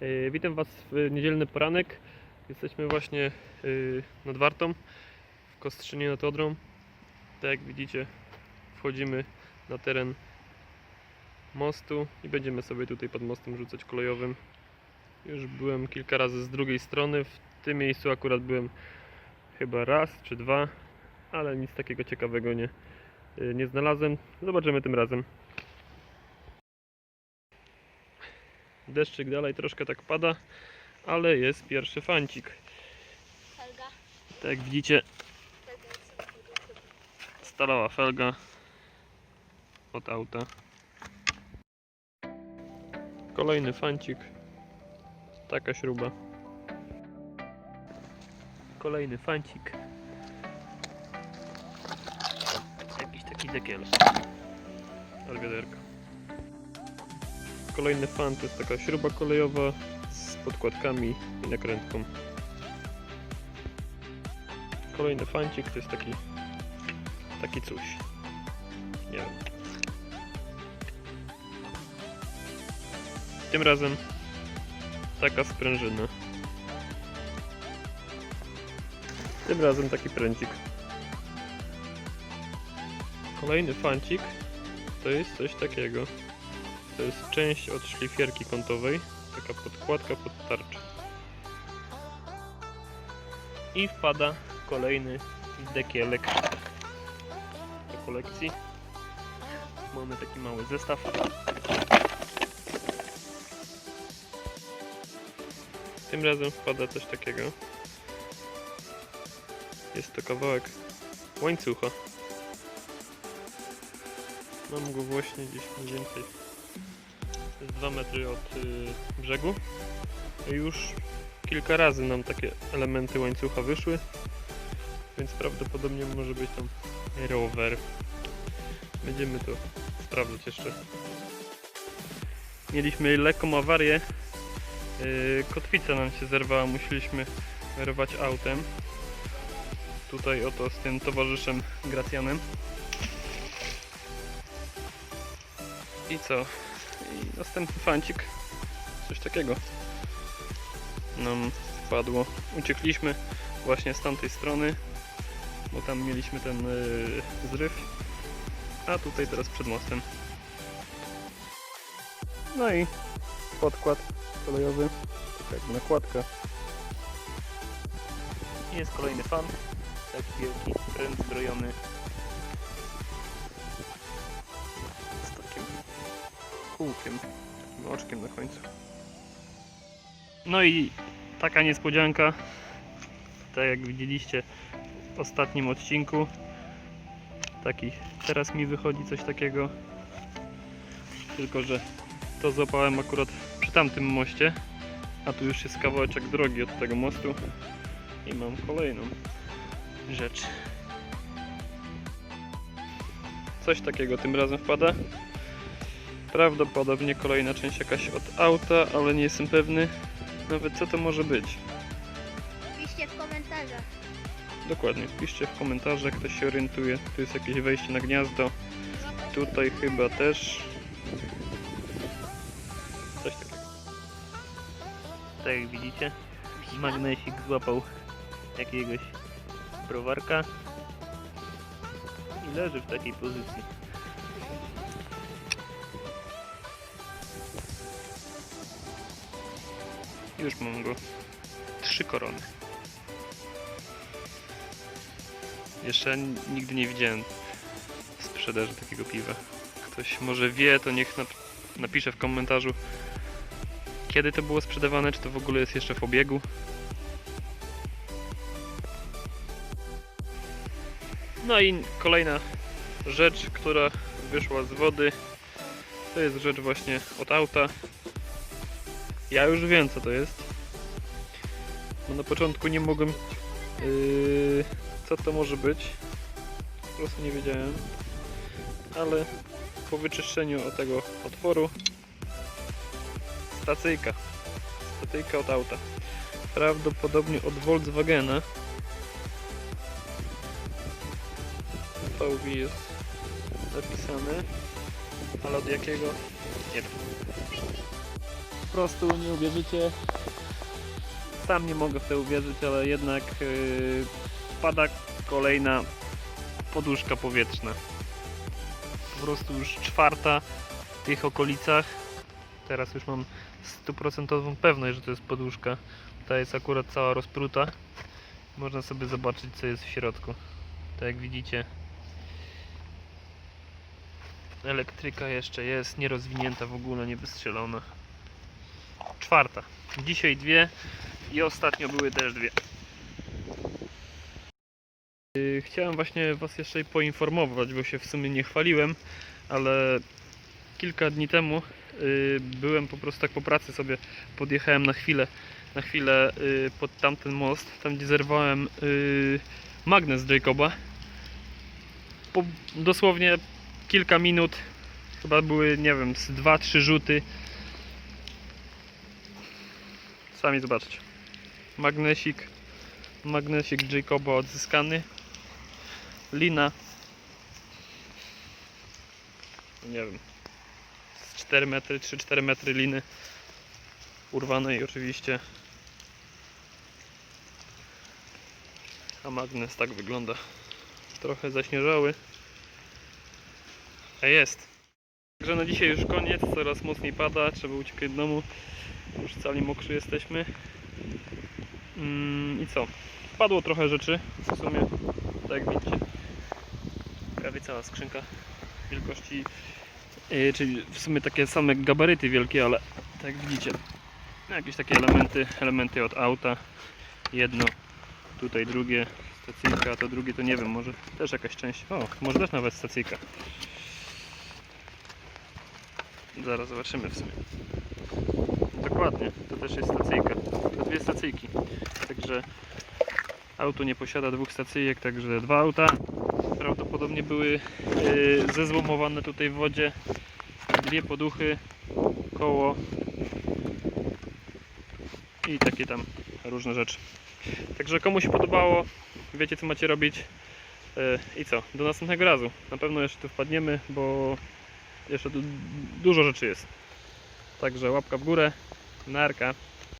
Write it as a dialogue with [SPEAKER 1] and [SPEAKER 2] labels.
[SPEAKER 1] E, Witam Was w niedzielny poranek. Jesteśmy właśnie e, nad Wartą, w Kostrzynie nad Odrą. Tak jak widzicie, wchodzimy na teren mostu i będziemy sobie tutaj pod mostem rzucać kolejowym. Już byłem kilka razy z drugiej strony. W tym miejscu akurat byłem chyba raz czy dwa, ale nic takiego ciekawego nie, e, nie znalazłem. Zobaczymy tym razem. Deszczyk dalej troszkę tak pada, ale jest pierwszy fancik. Tak jak widzicie, stalowa felga od auta. Kolejny fancik. Taka śruba. Kolejny fancik. Jakiś taki dekiel. Alwiaderka. Kolejny fan to jest taka śruba kolejowa z podkładkami i nakrętką. Kolejny fancik to jest taki taki coś. Nie wiem. Tym razem taka sprężyna. Tym razem taki pręcik. Kolejny fancik to jest coś takiego. To jest część od szlifierki kątowej. Taka podkładka pod tarczę. I wpada kolejny dekielek do kolekcji. Mamy taki mały zestaw. Tym razem wpada coś takiego. Jest to kawałek łańcucha. Mam go właśnie gdzieś mniej więcej 2 metry od y, brzegu. Już kilka razy nam takie elementy łańcucha wyszły, więc prawdopodobnie może być tam rower. Będziemy to sprawdzać jeszcze. Mieliśmy lekką awarię. Yy, Kotwica nam się zerwała, musieliśmy wyrwać autem. Tutaj oto z tym towarzyszem Gracjanem. I co? I następny fancik. Coś takiego nam wpadło. Uciekliśmy właśnie z tamtej strony, bo tam mieliśmy ten yy, zryw. A tutaj teraz przed mostem. No i podkład kolejowy, taka jakby nakładka. I jest kolejny fan, taki wielki, pręt zbrojony. Kółkiem, takim oczkiem na końcu. No i taka niespodzianka, tak jak widzieliście w ostatnim odcinku. Taki teraz mi wychodzi coś takiego. Tylko, że to złapałem akurat przy tamtym moście, a tu już jest kawałeczek drogi od tego mostu i mam kolejną rzecz. Coś takiego tym razem wpada. Prawdopodobnie kolejna część jakaś od auta, ale nie jestem pewny nawet co to może być.
[SPEAKER 2] Piszcie w komentarzach.
[SPEAKER 1] Dokładnie, piszcie w komentarzach, kto się orientuje. Tu jest jakieś wejście na gniazdo. Tutaj chyba też. Coś takiego. Tak jak widzicie, magnesik złapał jakiegoś browarka i leży w takiej pozycji. Już mam go. Trzy korony. Jeszcze nigdy nie widziałem sprzedaży takiego piwa. Ktoś może wie, to niech nap- napisze w komentarzu, kiedy to było sprzedawane, czy to w ogóle jest jeszcze w obiegu. No i kolejna rzecz, która wyszła z wody, to jest rzecz właśnie od auta. Ja już wiem co to jest. Bo na początku nie mogłem yy, co to może być. Po prostu nie wiedziałem. Ale po wyczyszczeniu od tego otworu stacyjka. Stacyjka od auta. Prawdopodobnie od Volkswagena. VW jest napisane. Ale od jakiego? Nie wiem. Prostu nie uwierzycie. Sam nie mogę w to uwierzyć, ale jednak yy, pada kolejna poduszka powietrzna. Po prostu już czwarta w tych okolicach. Teraz już mam stuprocentową pewność, że to jest poduszka. Ta jest akurat cała rozpruta. Można sobie zobaczyć co jest w środku. Tak jak widzicie. Elektryka jeszcze jest nierozwinięta w ogóle, nie wystrzelona. Czwarta. Dzisiaj dwie i ostatnio były też dwie. Yy, Chciałem właśnie Was jeszcze poinformować, bo się w sumie nie chwaliłem, ale kilka dni temu yy, byłem po prostu tak po pracy sobie podjechałem na chwilę, na chwilę yy, pod tamten most, tam gdzie zerwałem magnes Jacoba. Po dosłownie kilka minut, chyba były, nie wiem, z 2-3 rzuty. Sami zobaczcie. Magnesik, magnesik Jacoba odzyskany. Lina. Nie wiem. Z 4 metry, 3-4 metry liny. Urwanej oczywiście. A magnes tak wygląda. Trochę zaśnieżały. A jest. Także na dzisiaj już koniec, coraz mocniej pada, trzeba uciekać do domu. Już cali mokrzy jesteśmy. Mm, I co? Padło trochę rzeczy, w sumie, tak jak widzicie. Prawie cała skrzynka wielkości, yy, czyli w sumie takie same gabaryty wielkie, ale tak jak widzicie, jakieś takie elementy, elementy od auta. Jedno, tutaj drugie, stacyjka, to drugie to nie wiem, może też jakaś część, o, może też nawet stacyjka. Zaraz zobaczymy w sumie. Dokładnie, to też jest stacyjka. To dwie stacyjki. Także auto nie posiada dwóch stacyjek, także dwa auta. Prawdopodobnie były yy, zezłomowane tutaj w wodzie. Dwie poduchy, koło i takie tam różne rzeczy. Także komu się podobało, wiecie co macie robić. Yy, I co? Do następnego razu. Na pewno jeszcze tu wpadniemy, bo jeszcze tu dużo rzeczy jest. Także łapka w górę, narka.